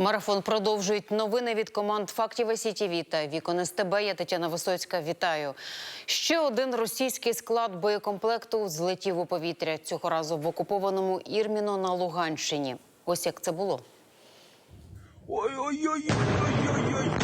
Марафон продовжують новини від команд Фактів СІТІВІ та Вікон СТБ. Я Тетяна Висоцька. Вітаю. Ще один російський склад боєкомплекту злетів у повітря цього разу в окупованому Ірміно на Луганщині. Ось як це було. Ой-ой-ой-ой-ой-ой.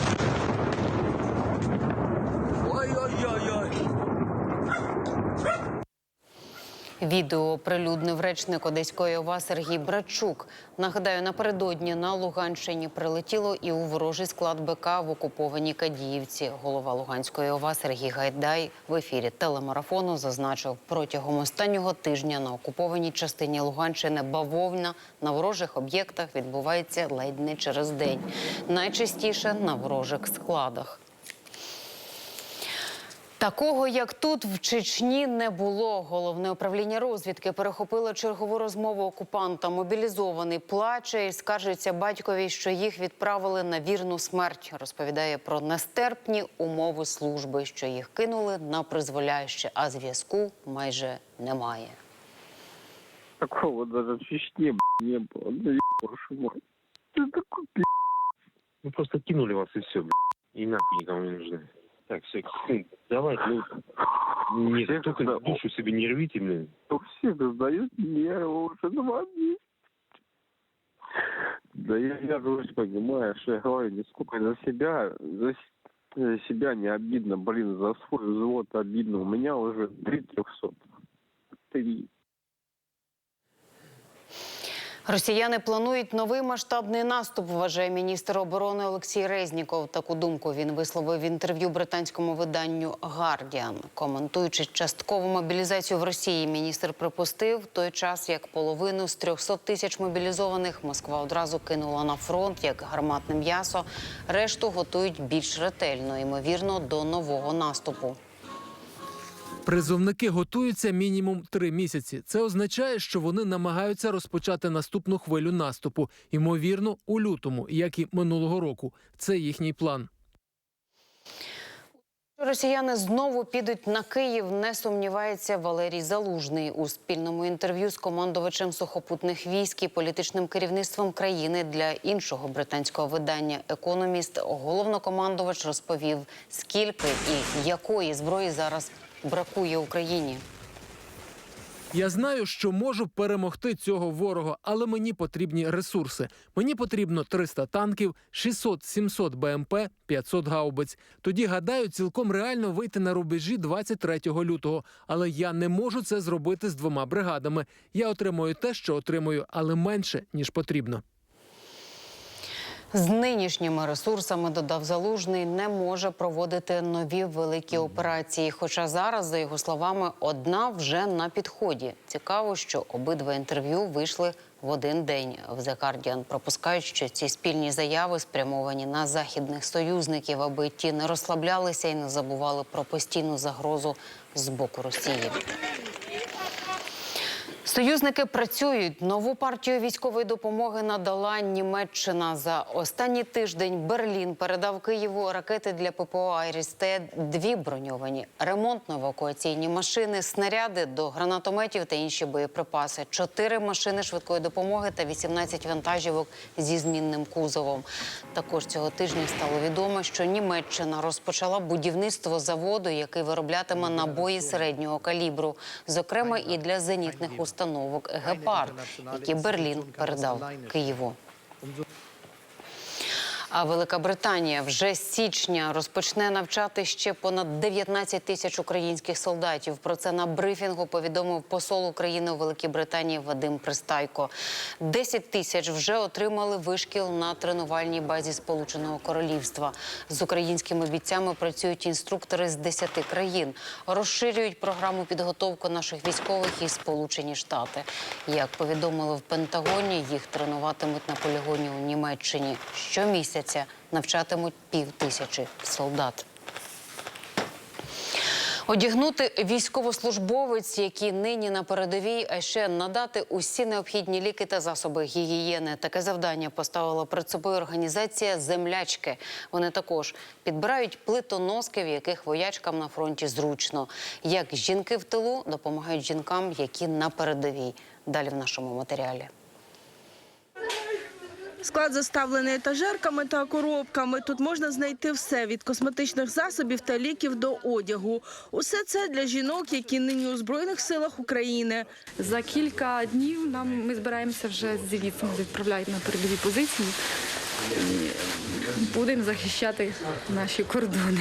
Відео оприлюднив речник Одеської ОВА Сергій Брачук. Нагадаю, напередодні на Луганщині прилетіло і у ворожий склад БК в окупованій Кадіївці. Голова Луганської ОВА Сергій Гайдай в ефірі телемарафону зазначив, протягом останнього тижня на окупованій частині Луганщини бавовна на ворожих об'єктах відбувається ледь не через день. Найчастіше на ворожих складах. Такого, як тут в Чечні, не було. Головне управління розвідки перехопило чергову розмову окупанта. Мобілізований плаче і скаржиться батькові, що їх відправили на вірну смерть. Розповідає про нестерпні умови служби, що їх кинули на призволяще, а зв'язку майже немає. Такого даже в Чечне б, не было. Ну, еб вашу мать. Ты такой пи***. Ну просто кинули вас и все, и нахуй никому не нужны. Так, все, давай, ну, не, Всех только да. душу себе не рвите, блин. У всех сдают нервы уже два месяца. Да я, я рвусь, понимаешь, я говорю, нисколько за себя, за, за себя не обидно, блин, за свой взвод обидно. У меня уже три трехсот. Три. Росіяни планують новий масштабний наступ, вважає міністр оборони Олексій Резніков. Таку думку він висловив в інтерв'ю британському виданню Гардіан. Коментуючи часткову мобілізацію в Росії, міністр припустив той час, як половину з 300 тисяч мобілізованих Москва одразу кинула на фронт як гарматне м'ясо. Решту готують більш ретельно, ймовірно, до нового наступу. Призовники готуються мінімум три місяці. Це означає, що вони намагаються розпочати наступну хвилю наступу, ймовірно, у лютому, як і минулого року. Це їхній план. Росіяни знову підуть на Київ. Не сумнівається Валерій Залужний у спільному інтерв'ю з командувачем сухопутних військ і політичним керівництвом країни для іншого британського видання Економіст. Головнокомандувач розповів, скільки і якої зброї зараз бракує Україні. Я знаю, що можу перемогти цього ворога, але мені потрібні ресурси. Мені потрібно 300 танків, 600-700 БМП, 500 гаубиць. Тоді гадаю, цілком реально вийти на рубежі 23 лютого. Але я не можу це зробити з двома бригадами. Я отримую те, що отримую, але менше ніж потрібно. З нинішніми ресурсами, додав Залужний, не може проводити нові великі операції. Хоча зараз, за його словами, одна вже на підході. Цікаво, що обидва інтерв'ю вийшли в один день. В The Guardian пропускають, що ці спільні заяви спрямовані на західних союзників, аби ті не розслаблялися і не забували про постійну загрозу з боку Росії. Союзники працюють. Нову партію військової допомоги надала Німеччина. За останній тиждень Берлін передав Києву ракети для ППО «Айріс-Т», дві броньовані ремонтно-евакуаційні машини, снаряди до гранатометів та інші боєприпаси, чотири машини швидкої допомоги та 18 вантажівок зі змінним кузовом. Також цього тижня стало відомо, що Німеччина розпочала будівництво заводу, який вироблятиме набої середнього калібру, зокрема і для зенітних установок «Гепард», які Берлін передав Києву. А Велика Британія вже з січня розпочне навчати ще понад 19 тисяч українських солдатів. Про це на брифінгу повідомив посол України у Великій Британії Вадим Пристайко. 10 тисяч вже отримали вишкіл на тренувальній базі Сполученого Королівства. З українськими бійцями працюють інструктори з 10 країн. Розширюють програму підготовки наших військових і Сполучені Штати. Як повідомили в Пентагоні, їх тренуватимуть на полігоні у Німеччині. Щомісяця навчатимуть пів тисячі солдат. Одягнути військовослужбовець, які нині на передовій, а ще надати усі необхідні ліки та засоби гігієни. Таке завдання поставила перед собою організація Землячки. Вони також підбирають плитоноски, в яких воячкам на фронті зручно. Як жінки в тилу допомагають жінкам, які на передовій. Далі в нашому матеріалі. Склад заставлений етажерками та коробками. Тут можна знайти все від косметичних засобів та ліків до одягу. Усе це для жінок, які нині у збройних силах України. За кілька днів нам ми збираємося вже звідси нас відправляють на передові позиції будемо захищати наші кордони.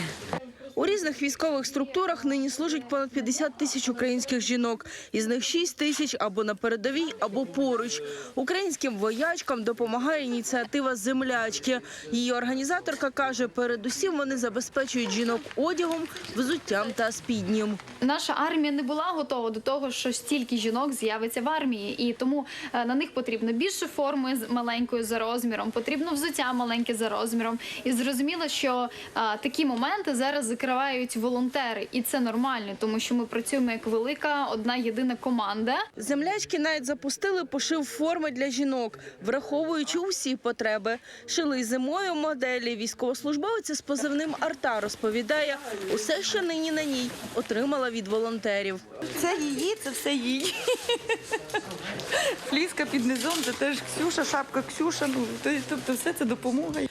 У різних військових структурах нині служить понад 50 тисяч українських жінок. Із них 6 тисяч або на передовій, або поруч. Українським воячкам допомагає ініціатива «Землячки». Її організаторка каже, передусім вони забезпечують жінок одягом, взуттям та спіднім. Наша армія не була готова до того, що стільки жінок з'явиться в армії, і тому е, на них потрібно більше форми маленькою за розміром, потрібно взуття маленьке за розміром. І зрозуміло, що е, такі моменти зараз закривають волонтери, і це нормально, тому що ми працюємо як велика одна єдина команда. Землячки навіть запустили пошив форми для жінок, враховуючи усі потреби. Шили зимою моделі. Військовослужбовиця з позивним Арта розповідає, усе, що нині на ній, отримала від волонтерів. Це її, це все її. Фліска під низом, це теж Ксюша, шапка Ксюша. Ну, тобто все це допомога.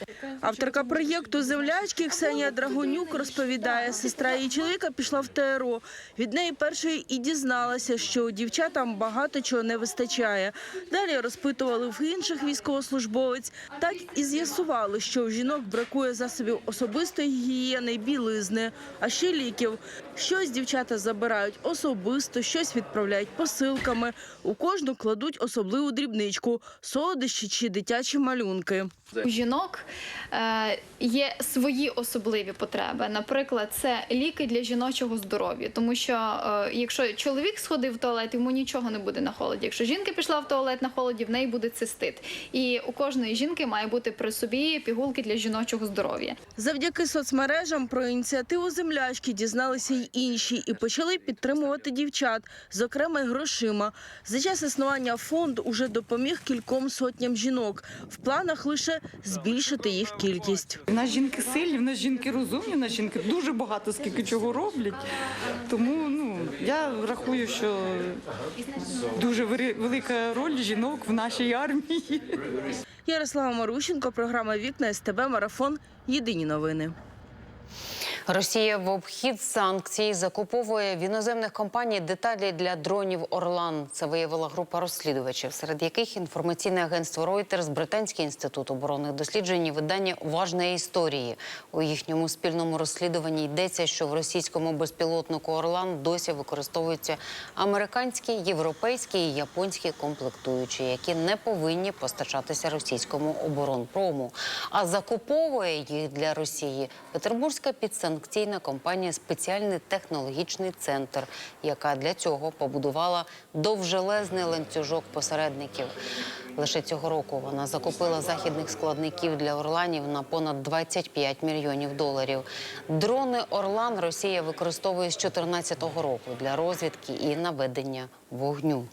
Авторка проєкту «Землячки» Ксенія Драгонюк розповідає, сестра її чоловіка пішла в ТРО. Від неї першої і дізналася, що дівчатам багато чого не вистачає. Далі розпитували в інших військовослужбовець. Так і з'ясували, що у жінок бракує засобів особистої гігієни білизни, а ще ліків. Щось дівчата забирають особисто, щось відправляють посилками. У кожну кладуть особливу дрібничку – солодощі чи дитячі малюнки. У жінок е, є свої особливі потреби. Наприклад, це ліки для жіночого здоров'я, тому що е, якщо чоловік сходив в туалет, йому нічого не буде на холоді. Якщо жінка пішла в туалет на холоді, в неї буде цистит. І у кожної жінки має бути при собі пігулки для жіночого здоров'я. Завдяки соцмережам про ініціативу землячки дізналися й інші і почали підтримувати дівчат, зокрема й грошима. За час існування фонд уже допоміг кільком сотням жінок. В планах лише збільшити їх кількість. В нас жінки сильні, в нас жінки розумні, в нас жінки дуже багато скільки чого роблять. Тому ну, я рахую, що дуже велика роль жінок в нашій армії. Ярослава Марущенко, програма Вікна СТБ Марафон. Єдині новини. Росія в обхід санкцій закуповує в іноземних компаній деталі для дронів Орлан. Це виявила група розслідувачів, серед яких інформаційне агентство Reuters, Британський інститут оборонних досліджень видання Важної історії. У їхньому спільному розслідуванні йдеться, що в російському безпілотнику Орлан досі використовуються американські, європейські і японські комплектуючі, які не повинні постачатися російському оборонпрому. А закуповує їх для Росії Петербурзька підсанкційна компанія Спеціальний технологічний центр, яка для цього побудувала довжелезний ланцюжок посередників. Лише цього року вона закупила західних складників для орланів на понад 25 мільйонів доларів. Дрони Орлан Росія використовує з 2014 року для розвідки і наведення вогню.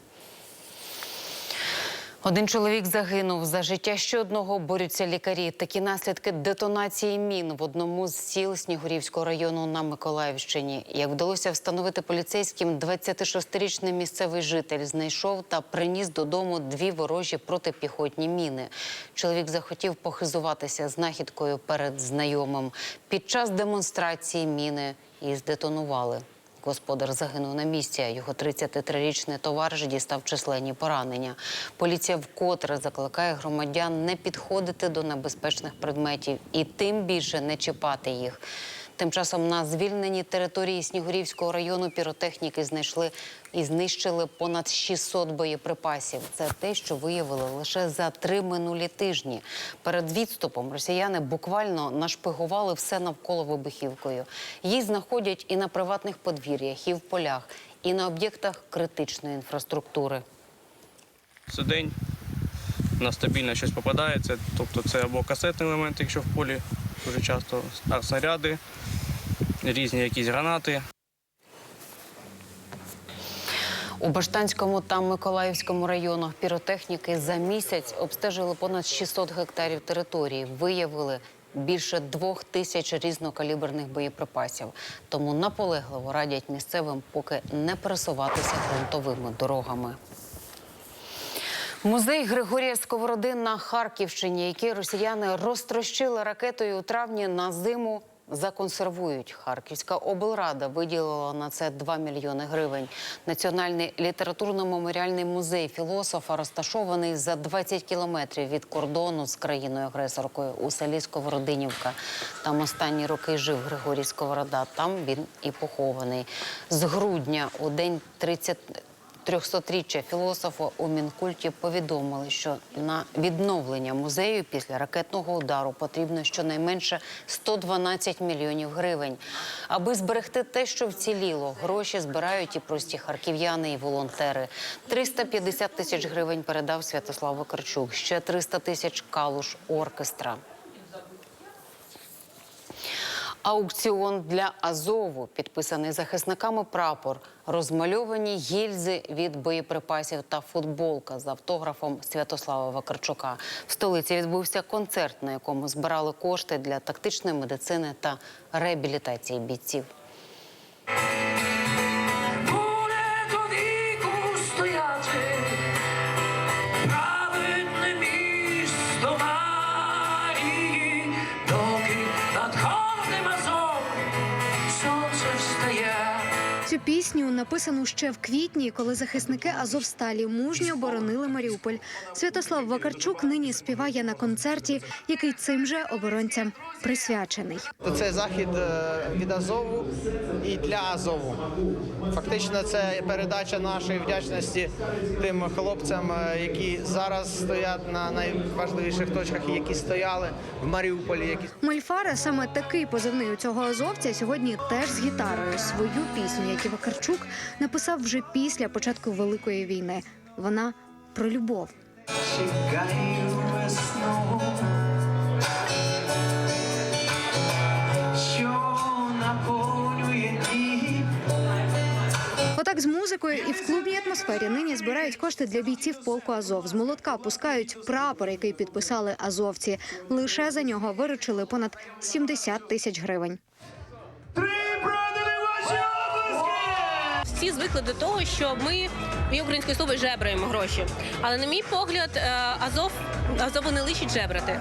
Один чоловік загинув за життя ще одного борються лікарі. Такі наслідки детонації мін в одному з сіл Снігурівського району на Миколаївщині. Як вдалося встановити поліцейським, 26-річний місцевий житель знайшов та приніс додому дві ворожі протипіхотні міни. Чоловік захотів похизуватися знахідкою перед знайомим. Під час демонстрації міни і здетонували. Господар загинув на місці. Його 33-річний товариш дістав численні поранення. Поліція вкотре закликає громадян не підходити до небезпечних предметів і тим більше не чіпати їх. Тим часом на звільненій території Снігурівського району піротехніки знайшли і знищили понад 600 боєприпасів. Це те, що виявили лише за три минулі тижні. Перед відступом росіяни буквально нашпигували все навколо вибухівкою. Її знаходять і на приватних подвір'ях, і в полях, і на об'єктах критичної інфраструктури. За день на стабільно щось попадається. Тобто це або касетний елемент, якщо в полі дуже часто, снаряди, різні якісь гранати. У Баштанському та Миколаївському районах піротехніки за місяць обстежили понад 600 гектарів території. Виявили більше двох тисяч різнокаліберних боєприпасів. Тому наполегливо радять місцевим поки не пересуватися ґрунтовими дорогами. Музей Григорія Сковороди на Харківщині, який росіяни розтрощили ракетою у травні на зиму. Законсервують Харківська облрада виділила на це 2 мільйони гривень. Національний літературно-меморіальний музей філософа розташований за 20 кілометрів від кордону з країною-агресоркою у селі Сковородинівка. Там останні роки жив Григорій Сковорода. Там він і похований. З грудня у день 30 300-річчя філософа у Мінкульті повідомили, що на відновлення музею після ракетного удару потрібно щонайменше 112 мільйонів гривень. Аби зберегти те, що вціліло, гроші збирають і прості харків'яни, і волонтери. 350 тисяч гривень передав Святослав Вакарчук, ще 300 тисяч калуш оркестра. Аукціон для Азову, підписаний захисниками прапор, розмальовані гільзи від боєприпасів та футболка з автографом Святослава Вакарчука. В столиці відбувся концерт, на якому збирали кошти для тактичної медицини та реабілітації бійців. Цю пісню написану ще в квітні, коли захисники Азовсталі мужньо оборонили Маріуполь. Святослав Вакарчук нині співає на концерті, який цим же оборонцям присвячений. Це захід е, від Азову і для Азову. Фактично, це передача нашої вдячності тим хлопцям, е, які зараз стоять на найважливіших точках, які стояли в Маріуполі. Які Мольфара, саме такий позивний у цього азовця, сьогодні теж з гітарою. Свою пісню, як і Вакарчук, написав вже після початку Великої війни. Вона про любов. Чекаю весну, Отак з музикою і в клубній атмосфері нині збирають кошти для бійців полку Азов. З молотка пускають прапор, який підписали азовці. Лише за нього виручили понад 70 тисяч гривень. Всі звикли до того, що ми ми українською слово жебраємо гроші. Але на мій погляд, е, Азов Азову не лишить жебрати.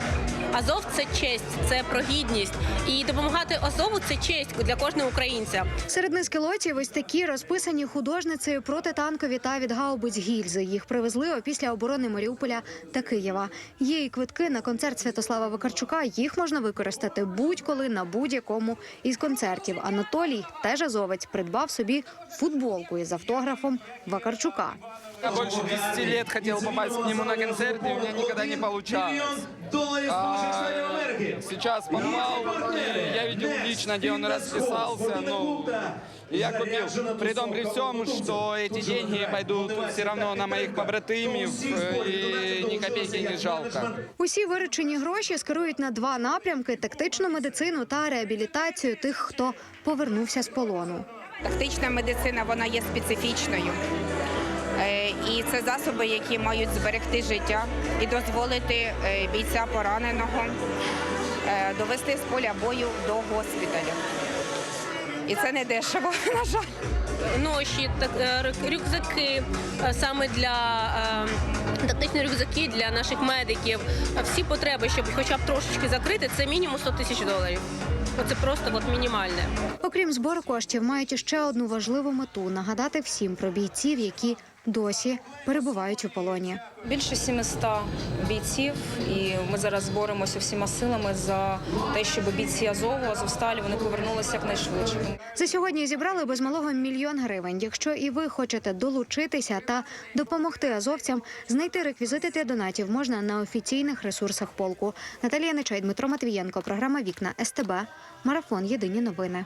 Азов це честь, це про гідність. І допомагати Азову це честь для кожного українця. Серед низки лотів ось такі розписані художницею протитанкові та від гаубиць гільзи. Їх привезли опісля оборони Маріуполя та Києва. Є і квитки на концерт Святослава Вакарчука. Їх можна використати будь-коли на будь-якому із концертів. Анатолій теж азовець придбав собі футболку із автографом Вакарчука. Я больше 10 лет хотел попасть к нему на концерт, и у меня никогда не получалось. Сейчас попал, я видел лично, где он расписался, ну, я купил. При том, при всем, что эти деньги пойдут все равно на моих побратимів, э, и ни копейки не жалко. Усі виручені гроші скерують на два напрямки: тактичну медицину та реабілітацію тих, хто повернувся з полону. Тактична медицина вона є специфічною. Е, І це засоби, які мають зберегти життя і дозволити е, бійця пораненого довести з поля бою до госпіталя. І це не дешево, на жаль. Ноші, так, е, рюкзаки е, саме для е, тактичні рюкзаки для наших медиків. Е, Всі потреби, щоб хоча б трошечки закрити, це мінімум 100 тисяч доларів. Оце просто от мінімальне. Окрім збору коштів, мають іще одну важливу мету нагадати всім про бійців, які досі перебувають у полоні. Більше 700 бійців, і ми зараз боремося всіма силами за те, щоб бійці Азову, Азовсталі вони повернулися якнайшвидше. За сьогодні зібрали без малого мільйон гривень. Якщо і ви хочете долучитися та допомогти азовцям, знайти реквізити для донатів можна на офіційних ресурсах полку. Наталія Нечай, Дмитро Матвієнко, програма Вікна СТБ. Марафон Єдині новини.